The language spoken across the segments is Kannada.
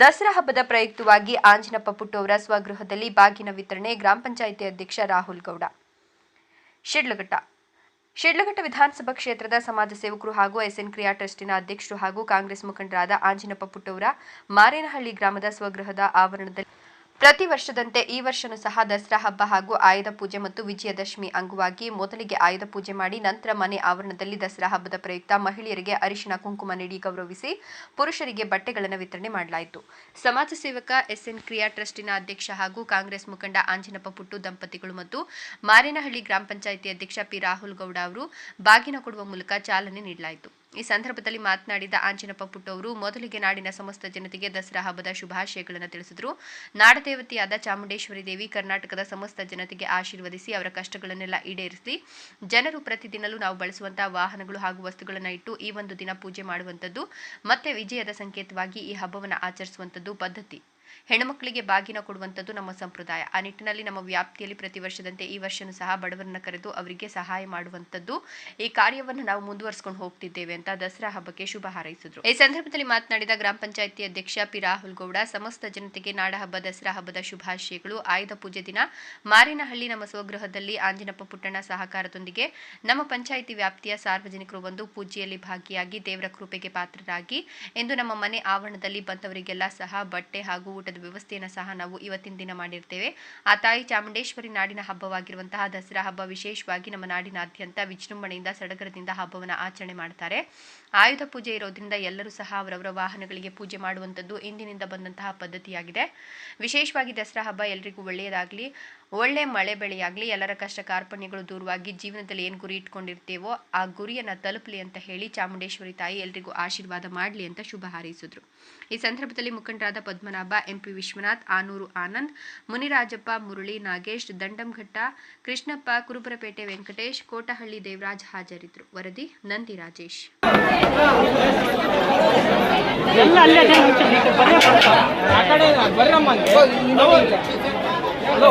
ದಸರಾ ಹಬ್ಬದ ಪ್ರಯುಕ್ತವಾಗಿ ಆಂಜನಪ್ಪ ಪುಟ್ಟವರ ಸ್ವಗೃಹದಲ್ಲಿ ಬಾಗಿನ ವಿತರಣೆ ಗ್ರಾಮ ಪಂಚಾಯಿತಿ ಅಧ್ಯಕ್ಷ ರಾಹುಲ್ ಗೌಡ. ಶಿಡ್ಲಘಟ್ಟ. ಶಿಡ್ಲಘಟ್ಟ ವಿಧಾನಸಭಾ ಕ್ಷೇತ್ರದ ಸಮಾಜ ಸೇವಕರು ಹಾಗೂ ಎಸ್ಎನ್ ಕ್ರಿಯಾ ಟ್ರಸ್ಟಿನ ಅಧ್ಯಕ್ಷರು ಹಾಗೂ ಕಾಂಗ್ರೆಸ್ ಮುಖಂಡರಾದ ಆಂಜನಪ್ಪ ಪುಟ್ಟವರ ಮಾರೇನಹಳ್ಳಿ ಗ್ರಾಮದ ಸ್ವಗೃಹದ ಆವರಣದಲ್ಲಿ ಪ್ರತಿ ವರ್ಷದಂತೆ ಈ ವರ್ಷನೂ ಸಹ ದಸರಾ ಹಬ್ಬ ಹಾಗೂ ಆಯುಧ ಪೂಜೆ ಮತ್ತು ವಿಜಯದಶಮಿ ಅಂಗವಾಗಿ ಮೊದಲಿಗೆ ಆಯುಧ ಪೂಜೆ ಮಾಡಿ ನಂತರ ಮನೆ ಆವರಣದಲ್ಲಿ ದಸರಾ ಹಬ್ಬದ ಪ್ರಯುಕ್ತ ಮಹಿಳೆಯರಿಗೆ ಅರಿಶಿನ, ಕುಂಕುಮ ನೀಡಿ ಗೌರವಿಸಿ ಪುರುಷರಿಗೆ ಬಟ್ಟೆಗಳನ್ನು ವಿತರಣೆ ಮಾಡಲಾಯಿತು. ಸಮಾಜ ಸೇವಕ ಎಸ್ಎನ್ ಕ್ರಿಯಾ ಟ್ರಸ್ಟಿನ ಅಧ್ಯಕ್ಷ ಹಾಗೂ ಕಾಂಗ್ರೆಸ್ ಮುಖಂಡ ಆಂಜನಪ್ಪ ಪುಟ್ಟು ದಂಪತಿಗಳು ಮತ್ತು ಮಾರೇನಹಳ್ಳಿ ಗ್ರಾಮ ಪಂಚಾಯಿತಿ ಅಧ್ಯಕ್ಷ ಪಿ ರಾಹುಲ್ ಗೌಡ ಅವರು ಬಾಗಿನ ಕೊಡುವ ಮೂಲಕ ಚಾಲನೆ ನೀಡಲಾಯಿತು. ಈ ಸಂದರ್ಭದಲ್ಲಿ ಮಾತನಾಡಿದ ಆಂಜನಪ್ಪ ಪುಟ್ಟವರು ಮೊದಲಿಗೆ ನಾಡಿನ ಸಮಸ್ತ ಜನತೆಗೆ ದಸರಾ ಹಬ್ಬದ ಶುಭಾಶಯಗಳನ್ನು ತಿಳಿಸಿದರು. ನಾಡದೇವತೆಯಾದ ಚಾಮುಂಡೇಶ್ವರಿ ದೇವಿ ಕರ್ನಾಟಕದ ಸಮಸ್ತ ಜನತೆಗೆ ಆಶೀರ್ವದಿಸಿ ಅವರ ಕಷ್ಟಗಳನ್ನೆಲ್ಲ ಈಡೇರಿಸಿ, ಜನರು ಪ್ರತಿದಿನಲೂ ನಾವು ಬಳಸುವಂತಹ ವಾಹನಗಳು ಹಾಗೂ ವಸ್ತುಗಳನ್ನು ಇಟ್ಟು ಈ ಒಂದು ದಿನ ಪೂಜೆ ಮಾಡುವಂಥದ್ದು, ಮತ್ತೆ ವಿಜಯದ ಸಂಕೇತವಾಗಿ ಈ ಹಬ್ಬವನ್ನು ಆಚರಿಸುವಂಥದ್ದು ಪದ್ಧತಿ. ಹೆಣ್ಣುಮಕ್ಕಳಿಗೆ ಬಾಗಿನ ಕೊಡುವಂಥದ್ದು ನಮ್ಮ ಸಂಪ್ರದಾಯ. ಆ ನಿಟ್ಟಿನಲ್ಲಿ ನಮ್ಮ ವ್ಯಾಪ್ತಿಯಲ್ಲಿ ಪ್ರತಿ ವರ್ಷದಂತೆ ಈ ವರ್ಷನೂ ಸಹ ಬಡವರನ್ನ ಕರೆದು ಅವರಿಗೆ ಸಹಾಯ ಮಾಡುವಂಥದ್ದು ಈ ಕಾರ್ಯವನ್ನು ನಾವು ಮುಂದುವರಿಸಿಕೊಂಡು ಹೋಗ್ತಿದ್ದೇವೆ ಅಂತ ದಸರಾ ಹಬ್ಬಕ್ಕೆ ಶುಭ ಹಾರೈಸಿದ್ರು. ಈ ಸಂದರ್ಭದಲ್ಲಿ ಮಾತನಾಡಿದ ಗ್ರಾಮ ಪಂಚಾಯಿತಿ ಅಧ್ಯಕ್ಷ ಪಿ ರಾಹುಲ್ ಗೌಡ, ಸಮಸ್ತ ಜನತೆಗೆ ನಾಡಹಬ್ಬ ದಸರಾ ಹಬ್ಬದ ಶುಭಾಶಯಗಳು. ಆಯುಧ ಪೂಜೆ ದಿನ ಮಾರಿನಹಳ್ಳಿ ನಮ್ಮ ಸ್ವಗೃಹದಲ್ಲಿ ಆಂಜನಪ್ಪ ಪುಟ್ಟಣ್ಣ ಸಹಕಾರದೊಂದಿಗೆ ನಮ್ಮ ಪಂಚಾಯಿತಿ ವ್ಯಾಪ್ತಿಯ ಸಾರ್ವಜನಿಕರು ಒಂದು ಪೂಜೆಯಲ್ಲಿ ಭಾಗಿಯಾಗಿ ದೇವರ ಕೃಪೆಗೆ ಪಾತ್ರರಾಗಿ ಎಂದು ನಮ್ಮ ಮನೆ ಆವರಣದಲ್ಲಿ ಬಂದವರಿಗೆಲ್ಲ ಸಹ ಬಟ್ಟೆ ಹಾಗೂ ಊಟದ ವ್ಯವಸ್ಥೆಯನ್ನು ಸಹ ನಾವು ಇವತ್ತಿನ ದಿನ ಮಾಡಿರ್ತೇವೆ. ಆ ತಾಯಿ ಚಾಮುಂಡೇಶ್ವರಿ ನಾಡಿನ ಹಬ್ಬವಾಗಿರುವಂತಹ ದಸರಾ ಹಬ್ಬ ವಿಶೇಷವಾಗಿ ನಮ್ಮ ನಾಡಿನಾದ್ಯಂತ ವಿಜೃಂಭಣೆಯಿಂದ ಸಡಗರದಿಂದ ಹಬ್ಬವನ್ನು ಆಚರಣೆ ಮಾಡ್ತಾರೆ. ಆಯುಧ ಪೂಜೆ ಇರೋದ್ರಿಂದ ಎಲ್ಲರೂ ಸಹ ಅವರವರ ವಾಹನಗಳಿಗೆ ಪೂಜೆ ಮಾಡುವಂಥದ್ದು ಇಂದಿನಿಂದ ಬಂದಂತಹ ಪದ್ಧತಿಯಾಗಿದೆ. ವಿಶೇಷವಾಗಿ ದಸರಾ ಹಬ್ಬ ಎಲ್ರಿಗೂ ಒಳ್ಳೆಯದಾಗಲಿ. ಒಳ್ಳೆ ಮಳೆ ಬೆಳೆಯಾಗಲಿ ಎಲ್ಲರ ಕಷ್ಟ ಕಾರ್ಪಣ್ಯಗಳು ದೂರವಾಗಿ ಜೀವನದಲ್ಲಿ ಏನು ಗುರಿ ಇಟ್ಕೊಂಡಿರ್ತೇವೋ ಆ ಗುರಿಯನ್ನು ತಲುಪಲಿ ಅಂತ ಹೇಳಿ ಚಾಮುಂಡೇಶ್ವರಿ ತಾಯಿ ಎಲ್ರಿಗೂ ಆಶೀರ್ವಾದ ಮಾಡಲಿ ಅಂತ ಶುಭ ಹಾರೈಸಿದ್ರು. ಈ ಸಂದರ್ಭದಲ್ಲಿ ಮುಖಂಡರಾದ ಪದ್ಮನಾಭ, ಎಂಪಿ ವಿಶ್ವನಾಥ್, ಆನೂರು ಆನಂದ್, ಮುನಿರಾಜಪ್ಪ, ಮುರಳಿ ನಾಗೇಶ್, ದಂಡಂಘಟ್ಟ, ಕೃಷ್ಣಪ್ಪ, ಕುರುಬರಪೇಟೆ ವೆಂಕಟೇಶ್, ಕೋಟಹಳ್ಳಿ ದೇವರಾಜ್ ಹಾಜರಿದ್ರು. ವರದಿ ನಂದಿ ರಾಜೇಶ್. ಹಲೋ.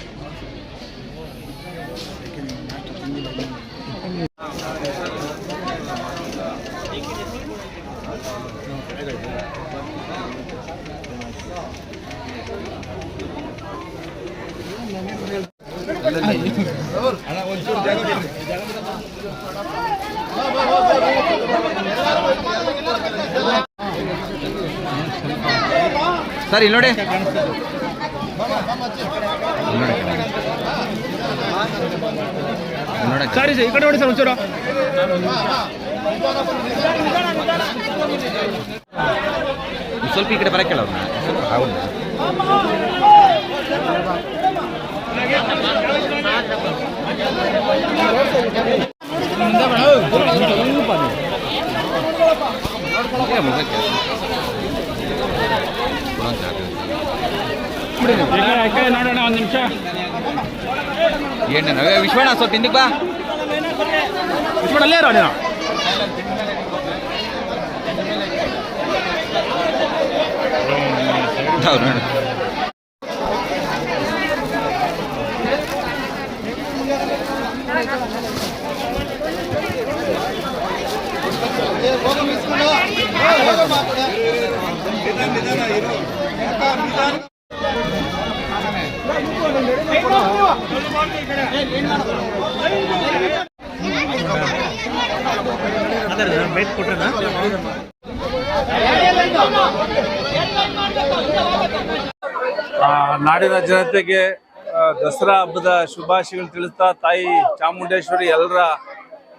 ಸರ್ ಇಲ್ಲಿ ನೋಡಿ. ಸರಿ ಸರ್ ಈ ಕಡೆ ನೋಡಿ ಸರ್ ಒಂಚೂರು. ಸ್ವಲ್ಪ ಈ ಕಡೆ ಬರಕ್ಕೆ ಹೇಳೋಣ. ಹೌದು ಮುಖಕ್ಕೆ ಕೊಡೋಂತ ಈ ಕಡೆ ಈ ಕಡೆ ನೋಡೋಣ ಒಂದು ನಿಮಿಷ ಏನು ವಿಶ್ವಣ ಸ್ವಲ್ಪ ಹಿಂದಕ್ಕೆ ಬಾ ಇಟ್ಬಿಡು, ಅಲ್ಲೇ ಇರೋ ನೀನು ಆ, ನಾಡಿನ ಜನತೆಗೆ ದಸರಾ ಹಬ್ಬದ ಶುಭಾಶಯಗಳು ತಿಳಿಸ್ತಾ ತಾಯಿ ಚಾಮುಂಡೇಶ್ವರಿ ಎಲ್ಲರ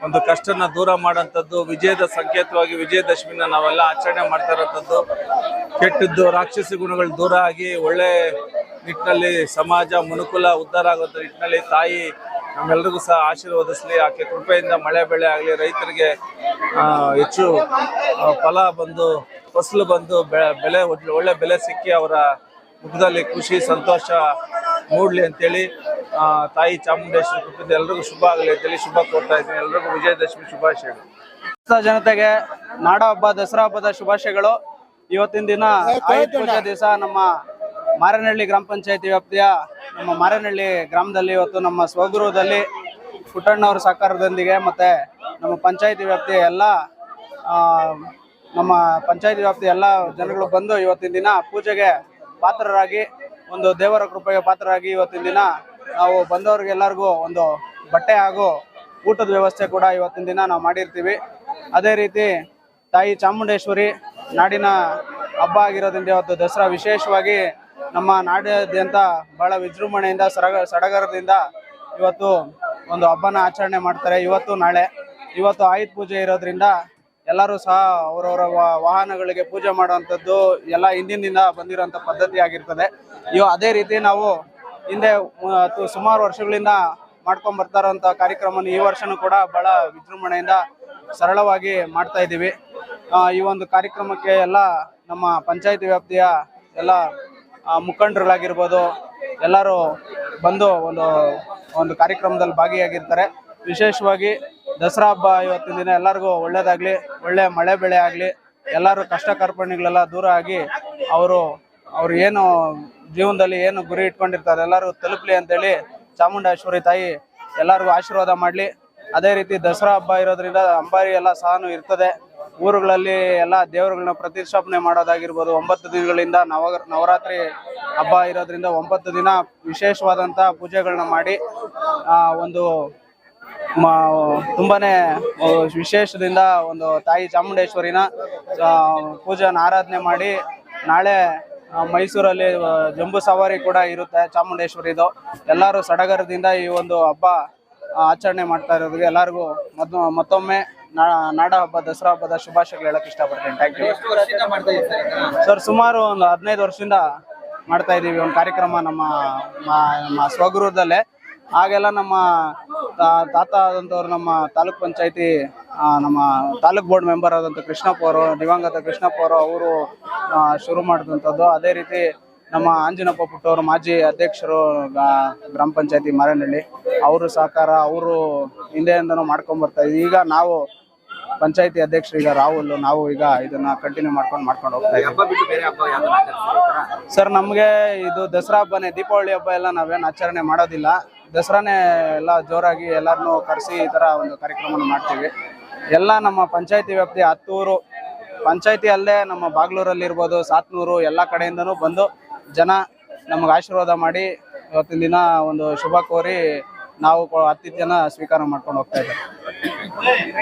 ಒಂದು ಕಷ್ಟನ ದೂರ ಮಾಡೋಂಥದ್ದು ವಿಜಯದ ಸಂಕೇತವಾಗಿ ವಿಜಯದಶಮಿನ ನಾವೆಲ್ಲ ಆಚರಣೆ ಮಾಡ್ತಾ ಇರೋಂಥದ್ದು. ಕೆಟ್ಟದ್ದು, ರಾಕ್ಷಸಿ ಗುಣಗಳು ದೂರ ಆಗಿ ಒಳ್ಳೆ ನಿಟ್ಟಿನಲ್ಲಿ ಸಮಾಜ ಮನುಕುಲ ಉದ್ಧಾರ ಆಗುವಂಥ ನಿಟ್ಟಿನಲ್ಲಿ ತಾಯಿ ನಮ್ಮೆಲ್ಲರಿಗೂ ಸಹ ಆಶೀರ್ವದಿಸಲಿ, ಆಕೆ ಕೃಪೆಯಿಂದ ಮಳೆ ಬೆಳೆ ಆಗಲಿ, ರೈತರಿಗೆ ಹೆಚ್ಚು ಫಲ ಬಂದು, ಫಸಲು ಬಂದು ಬೆಳೆ ಒಳ್ಳೆ ಬೆಲೆ ಸಿಕ್ಕಿ ಅವರ ಮುಖದಲ್ಲಿ ಖುಷಿ, ಸಂತೋಷ ಮೂಡ್ಲಿ ಅಂತೇಳಿ ತಾಯಿ ಚಾಮುಂಡೇಶ್ವರಿ ಕುಟುಂಬದ ಎಲ್ರಿಗೂ ಶುಭ ಆಗಲಿ ಅಂತೇಳಿ ಶುಭ ಕೋರ್ತಾ ಇದ್ದೀನಿ. ಎಲ್ರಿಗೂ ವಿಜಯದಶಮಿ ಶುಭಾಶಯಗಳು. ಜನತೆಗೆ ನಾಡ ಹಬ್ಬ, ದಸರಾ ಹಬ್ಬದ ಶುಭಾಶಯಗಳು. ಇವತ್ತಿನ ದಿನ ಪೂಜೆ ದಿವಸ ನಮ್ಮ ಮಾರನಹಳ್ಳಿ ಗ್ರಾಮ ಪಂಚಾಯತಿ ವ್ಯಾಪ್ತಿಯ ನಮ್ಮ ಮಾರನಹಳ್ಳಿ ಗ್ರಾಮದಲ್ಲಿ ಇವತ್ತು ನಮ್ಮ ಸ್ವಗೃಹದಲ್ಲಿ ಪುಟ್ಟಣ್ಣವ್ರ ಸಹಕಾರದೊಂದಿಗೆ ಮತ್ತೆ ನಮ್ಮ ಪಂಚಾಯತಿ ವ್ಯಾಪ್ತಿಯ ಎಲ್ಲ ನಮ್ಮ ಪಂಚಾಯತಿ ವ್ಯಾಪ್ತಿಯ ಎಲ್ಲ ಜನಗಳು ಬಂದು ಇವತ್ತಿನ ದಿನ ಪೂಜೆಗೆ ಪಾತ್ರರಾಗಿ, ಒಂದು ದೇವರ ಕೃಪೆಗೆ ಪಾತ್ರರಾಗಿ ಇವತ್ತಿನ ದಿನ ನಾವು ಬಂದವ್ರಿಗೆಲ್ಲರಿಗೂ ಒಂದು ಬಟ್ಟೆ ಹಾಗೂ ಊಟದ ವ್ಯವಸ್ಥೆ ಕೂಡ ಇವತ್ತಿನ ದಿನ ನಾವು ಮಾಡಿರ್ತೀವಿ. ಅದೇ ರೀತಿ ತಾಯಿ ಚಾಮುಂಡೇಶ್ವರಿ ನಾಡಿನ ಹಬ್ಬ ಆಗಿರೋದ್ರಿಂದ ಇವತ್ತು ದಸರಾ ವಿಶೇಷವಾಗಿ ನಮ್ಮ ನಾಡಿನಾದ್ಯಂತ ಬಹಳ ವಿಜೃಂಭಣೆಯಿಂದ ಸಡಗ ಸಡಗರದಿಂದ ಇವತ್ತು ಒಂದು ಹಬ್ಬನ ಆಚರಣೆ ಮಾಡ್ತಾರೆ. ಇವತ್ತು ನಾಳೆ, ಇವತ್ತು ಆಯುಧ ಪೂಜೆ ಇರೋದ್ರಿಂದ ಎಲ್ಲರೂ ಸಹ ಅವರವರ ವಾಹನಗಳಿಗೆ ಪೂಜೆ ಮಾಡುವಂಥದ್ದು ಎಲ್ಲ ಹಿಂದಿನಿಂದ ಬಂದಿರುವಂಥ ಪದ್ಧತಿ ಆಗಿರ್ತದೆ. ಇವು ಅದೇ ರೀತಿ ನಾವು ಹಿಂದೆ ಸುಮಾರು ವರ್ಷಗಳಿಂದ ಮಾಡ್ಕೊಂಡ್ ಬರ್ತಾ ಇರೋಂಥ ಕಾರ್ಯಕ್ರಮನ ಈ ವರ್ಷನೂ ಕೂಡ ಬಹಳ ವಿಜೃಂಭಣೆಯಿಂದ ಸರಳವಾಗಿ ಮಾಡ್ತಾ ಇದ್ದೀವಿ. ಈ ಒಂದು ಕಾರ್ಯಕ್ರಮಕ್ಕೆ ಎಲ್ಲ ನಮ್ಮ ಪಂಚಾಯತ್ ವ್ಯಾಪ್ತಿಯ ಎಲ್ಲ ಮುಖಂಡರುಗಳಾಗಿರ್ಬೋದು, ಎಲ್ಲರೂ ಬಂದು ಒಂದು ಒಂದು ಕಾರ್ಯಕ್ರಮದಲ್ಲಿ ಭಾಗಿಯಾಗಿರ್ತಾರೆ. ವಿಶೇಷವಾಗಿ ದಸರಾ ಹಬ್ಬ ಇವತ್ತಿನ ದಿನ ಎಲ್ಲರಿಗೂ ಒಳ್ಳೇದಾಗ್ಲಿ, ಒಳ್ಳೆ ಮಳೆ ಬೆಳೆ ಆಗಲಿ, ಎಲ್ಲರೂ ಕಷ್ಟ ಕಾರ್ಪಣ್ಯಗಳೆಲ್ಲ ದೂರ ಆಗಿ ಅವರು, ಅವ್ರು ಏನು ಜೀವನದಲ್ಲಿ ಏನು ಗುರಿ ಇಟ್ಕೊಂಡಿರ್ತಾರೆ, ಎಲ್ಲರೂ ತಲುಪಲಿ ಅಂತೇಳಿ ಚಾಮುಂಡೇಶ್ವರಿ ತಾಯಿ ಎಲ್ಲರಿಗೂ ಆಶೀರ್ವಾದ ಮಾಡಲಿ. ಅದೇ ರೀತಿ ದಸರಾ ಹಬ್ಬ ಇರೋದ್ರಿಂದ ಅಂಬಾರಿ ಎಲ್ಲ ಸಹನು ಇರ್ತದೆ. ಊರುಗಳಲ್ಲಿ ಎಲ್ಲ ದೇವರುಗಳನ್ನ ಪ್ರತಿಷ್ಠಾಪನೆ ಮಾಡೋದಾಗಿರ್ಬೋದು. ಒಂಬತ್ತು ದಿನಗಳಿಂದ ನವ ನವರಾತ್ರಿ ಹಬ್ಬ ಇರೋದ್ರಿಂದ ಒಂಬತ್ತು ದಿನ ವಿಶೇಷವಾದಂಥ ಪೂಜೆಗಳನ್ನ ಮಾಡಿ ಒಂದು ತುಂಬಾನೇ ವಿಶೇಷದಿಂದ ಒಂದು ತಾಯಿ ಚಾಮುಂಡೇಶ್ವರಿನ ಪೂಜೆಯನ್ನು ಆರಾಧನೆ ಮಾಡಿ ನಾಳೆ ಮೈಸೂರಲ್ಲಿ ಜಂಬೂ ಸವಾರಿ ಕೂಡ ಇರುತ್ತೆ ಚಾಮುಂಡೇಶ್ವರಿದು. ಎಲ್ಲರೂ ಸಡಗರದಿಂದ ಈ ಒಂದು ಹಬ್ಬ ಆಚರಣೆ ಮಾಡ್ತಾ ಇರೋದು ಎಲ್ಲರಿಗೂ ಮೊದ್ ಮತ್ತೊಮ್ಮೆ ನಾ- ನಾಡ ಹಬ್ಬ ದಸರಾ ಹಬ್ಬದ ಶುಭಾಶಯಗಳು ಹೇಳಕ್ ಇಷ್ಟಪಡ್ತೀನಿ. ಥ್ಯಾಂಕ್ ಯು ಸರ್ ಸುಮಾರು ಒಂದು ಹದಿನೈದು ವರ್ಷದಿಂದ ಮಾಡ್ತಾ ಇದ್ದೀವಿ ಒಂದು ಕಾರ್ಯಕ್ರಮ ನಮ್ಮ ಸ್ವಗೃಹದಲ್ಲೇ. ಆಗೆಲ್ಲ ನಮ್ಮ ತಾತ ಆದಂಥವ್ರು ನಮ್ಮ ತಾಲೂಕ್ ಪಂಚಾಯತಿ ನಮ್ಮ ತಾಲೂಕ್ ಬೋರ್ಡ್ ಮೆಂಬರ್ ಆದಂಥ ಕೃಷ್ಣಪ್ಪ ಅವರು ದಿವಂಗತ ಕೃಷ್ಣಪ್ಪ ಅವರು ಅವರು ಶುರು ಮಾಡಿದಂಥದ್ದು ಅದೇ ರೀತಿ ನಮ್ಮ ಆಂಜನಪ್ಪ ಪುಟ್ಟವರು ಮಾಜಿ ಅಧ್ಯಕ್ಷರು ಗ್ರಾಮ ಪಂಚಾಯತಿ ಮಾರೇನಹಳ್ಳಿ ಅವರು ಸಹಕಾರ ಅವರು ಹಿಂದೆಯಿಂದನೂ ಮಾಡ್ಕೊಂಡ್ ಬರ್ತಾ ಈಗ ನಾವು ಪಂಚಾಯತಿ ಅಧ್ಯಕ್ಷರು ಈಗ ರಾಹುಲ್ ನಾವು ಈಗ ಇದನ್ನ ಕಂಟಿನ್ಯೂ ಮಾಡ್ಕೊಂಡು ಮಾಡ್ಕೊಂಡು ಹೋಗ್ತಾ ಇದ್ದೀವಿ. ಸರ್ ನಮಗೆ ಇದು ದಸರಾ ಹಬ್ಬನೇ ದೀಪಾವಳಿ ಹಬ್ಬ ಎಲ್ಲ ನಾವೇನು ಆಚರಣೆ ಮಾಡೋದಿಲ್ಲ. ದಸರಾನೇ ಎಲ್ಲ ಜೋರಾಗಿ ಎಲ್ಲರನ್ನೂ ಕರೆಸಿ ಈ ಥರ ಒಂದು ಕಾರ್ಯಕ್ರಮವನ್ನು ಮಾಡ್ತೀವಿ. ಎಲ್ಲ ನಮ್ಮ ಪಂಚಾಯತಿ ವ್ಯಾಪ್ತಿ ಹತ್ತೂರು, ಪಂಚಾಯತಿ ಅಲ್ಲೇ ನಮ್ಮ ಬಾಗ್ಲೂರಲ್ಲಿ ಇರ್ಬೋದು ಸಾತ್ನೂರು, ಎಲ್ಲ ಕಡೆಯಿಂದನೂ ಬಂದು ಜನ ನಮಗೆ ಆಶೀರ್ವಾದ ಮಾಡಿ ಇವತ್ತಿನ ದಿನ ಒಂದು ಶುಭ ಕೋರಿ ನಾವು ಆತಿಥ್ಯನ ಸ್ವೀಕಾರ ಮಾಡ್ಕೊಂಡು ಹೋಗ್ತಾ ಇದ್ದೀವಿ